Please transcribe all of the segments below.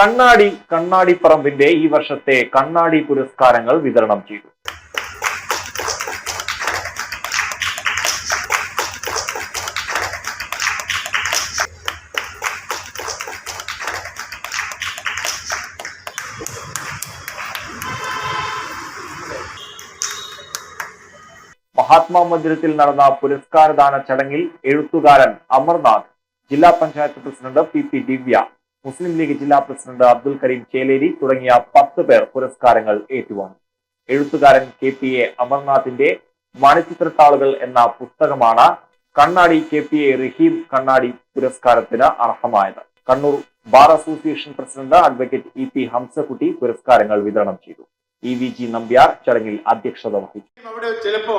കണ്ണാടി കണ്ണാടിപ്പറമ്പിന്റെ ഈ വർഷത്തെ കണ്ണാടി പുരസ്കാരങ്ങൾ വിതരണം ചെയ്തു. മഹാത്മാ മന്ദിരത്തിൽ നടന്ന പുരസ്കാരദാന ചടങ്ങിൽ എഴുത്തുകാരൻ അമർനാഥ് ജില്ലാ panchayat president P P Divya Muslim League ജില്ലാ പ്രസിഡന്റ് അബ്ദുൽ കരീം ചേലേരി തുടങ്ങിയ പത്ത് പേർ പുരസ്കാരങ്ങൾ ഏറ്റുവാങ്ങി. എഴുത്തുകാരൻ കെ പി എ അമർനാഥിന്റെ മണിച്ചിത്രത്താളുകൾ എന്ന പുസ്തകമാണ് Kannadi K P A Rahim Kannadi പുരസ്കാരത്തിന് അർഹമായത്. Kannur bar association president advocate E P Hamsakutty പുരസ്കാരങ്ങൾ വിതരണം ചെയ്തു. ഇ വി ജി നമ്പ്യാർ ചടങ്ങിൽ അധ്യക്ഷത വഹിച്ചു. അവിടെ ചിലപ്പോ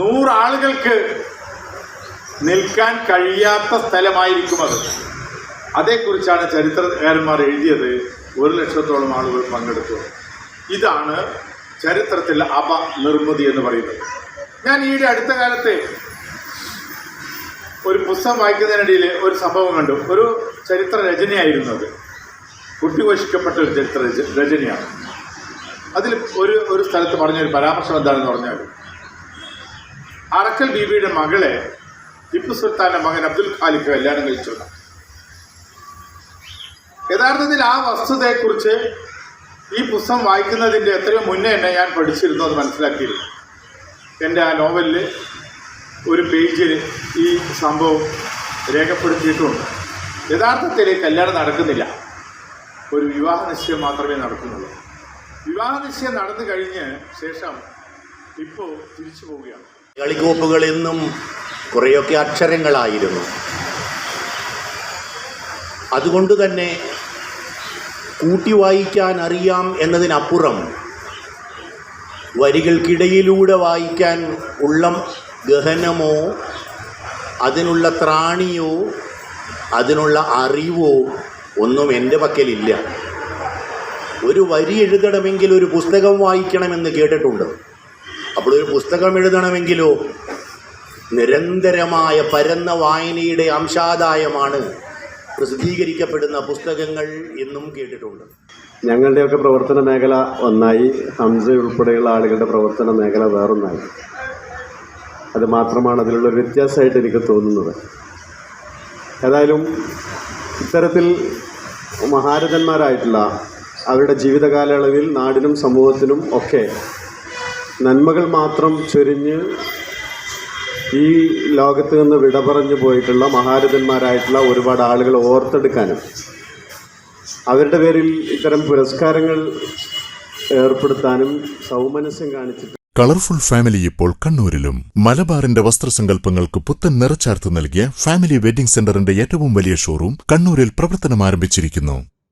നൂറാളുകൾക്ക് നിൽക്കാൻ കഴിയാത്ത സ്ഥലമായിരിക്കും അത്. അതേക്കുറിച്ചാണ് ചരിത്രകാരന്മാർ എഴുതിയത് ഒരു ലക്ഷത്തോളം ആളുകൾ പങ്കെടുത്തു. ഇതാണ് ചരിത്രത്തിൽ അപ നിർമ്മിതി എന്ന് പറയുന്നത്. ഞാൻ ഈയിടെ അടുത്ത കാലത്ത് ഒരു പുസ്തകം വായിക്കുന്നതിനിടയിൽ ഒരു സംഭവം കണ്ടു. ഒരു ചരിത്ര രചനയായിരുന്നു അത്. കുട്ടിഘോഷിക്കപ്പെട്ട ഒരു ചരിത്ര രച- രചനയാണ്. അതിൽ ഒരു ഒരു സ്ഥലത്ത് പറഞ്ഞൊരു പരാമർശം എന്താണെന്ന് പറഞ്ഞാൽ അറക്കൽ ബീബിയുടെ മകളെ ടിപ്പു സുൽത്താന്റെ മകൻ അബ്ദുൽ ഖാലിഖ് കല്യാണം കഴിച്ചു. യഥാർത്ഥത്തിൽ ആ വസ്തുതയെക്കുറിച്ച് ഈ പുസ്തകം വായിക്കുന്നതിന്റെ എത്രയോ മുന്നേ തന്നെ ഞാൻ പഠിച്ചിരുന്നു അത് മനസ്സിലാക്കിയിരുന്നു എന്റെ ആ നോവലിൽ ഒരു പേജിൽ ഈ സംഭവം രേഖപ്പെടുത്തിയിട്ടുണ്ട്. യഥാർത്ഥത്തിൽ കല്യാണം നടക്കുന്നില്ല. ഒരു വിവാഹ നിശ്ചയം മാത്രമേ നടക്കുന്നുള്ളൂ. വിവാഹ നിശ്ചയം നടന്നു കഴിഞ്ഞ് ശേഷം ഇപ്പോൾ തിരിച്ചു പോവുകയാണ്. കളിക്കോപ്പുകൾ എന്നും കുറേയൊക്കെ അക്ഷരങ്ങളായിരുന്നു. അതുകൊണ്ട് തന്നെ കൂട്ടി വായിക്കാൻ അറിയാം എന്നതിനപ്പുറം വരികൾക്കിടയിലൂടെ വായിക്കാൻ ഉള്ളം ഗഹനമോ അതിനുള്ള ത്രാണിയോ അതിനുള്ള അറിവോ ഒന്നും എന്റെ പക്കലില്ല. ഒരു വരി എഴുതണമെങ്കിൽ ഒരു പുസ്തകം വായിക്കണമെന്ന് കേട്ടിട്ടുണ്ട്. അപ്പോൾ ഒരു പുസ്തകം എഴുതണമെങ്കിലോ? നിരന്തരമായ പരന്ന വായനയുടെ അംശാദായമാണ് പ്രസിദ്ധീകരിക്കപ്പെടുന്ന പുസ്തകങ്ങൾ എന്നും കേട്ടിട്ടുണ്ട്. ഞങ്ങളുടെയൊക്കെ പ്രവർത്തന മേഖല ഒന്നായി. ഹംസ ഉൾപ്പെടെയുള്ള ആളുകളുടെ പ്രവർത്തന മേഖല വേറൊന്നായി. അത് മാത്രമാണ് അതിലുള്ള വ്യത്യാസമായിട്ട് എനിക്ക് തോന്നുന്നത്. ഏതായാലും ഇത്തരത്തിൽ മഹാരഥന്മാരായിട്ടുള്ള അവരുടെ ജീവിതകാലയളവിൽ നാടിനും സമൂഹത്തിനും ഒക്കെ നന്മകൾ മാത്രം ചൊരിഞ്ഞ് ഈ ലോകത്ത് നിന്ന് വിട പറഞ്ഞു പോയിട്ടുള്ള മഹാരഥന്മാരായിട്ടുള്ള ഒരുപാട് ആളുകൾ ഓർത്തെടുക്കാനും അവരുടെ പേരിൽ ഇത്തരം പുരസ്കാരങ്ങൾ ഏർപ്പെടുത്താനും സൗമനസ്യം കാണിച്ചിട്ട് കളർഫുൾ ഫാമിലി ഇപ്പോൾ കണ്ണൂരിലും. മലബാറിന്റെ വസ്ത്രസങ്കല്പങ്ങൾക്ക് പുത്തൻ നിറച്ചാർത്ത് നൽകിയ ഫാമിലി വെഡിംഗ് സെന്ററിന്റെ ഏറ്റവും വലിയ ഷോറൂം കണ്ണൂരിൽ പ്രവർത്തനം ആരംഭിച്ചിരിക്കുന്നു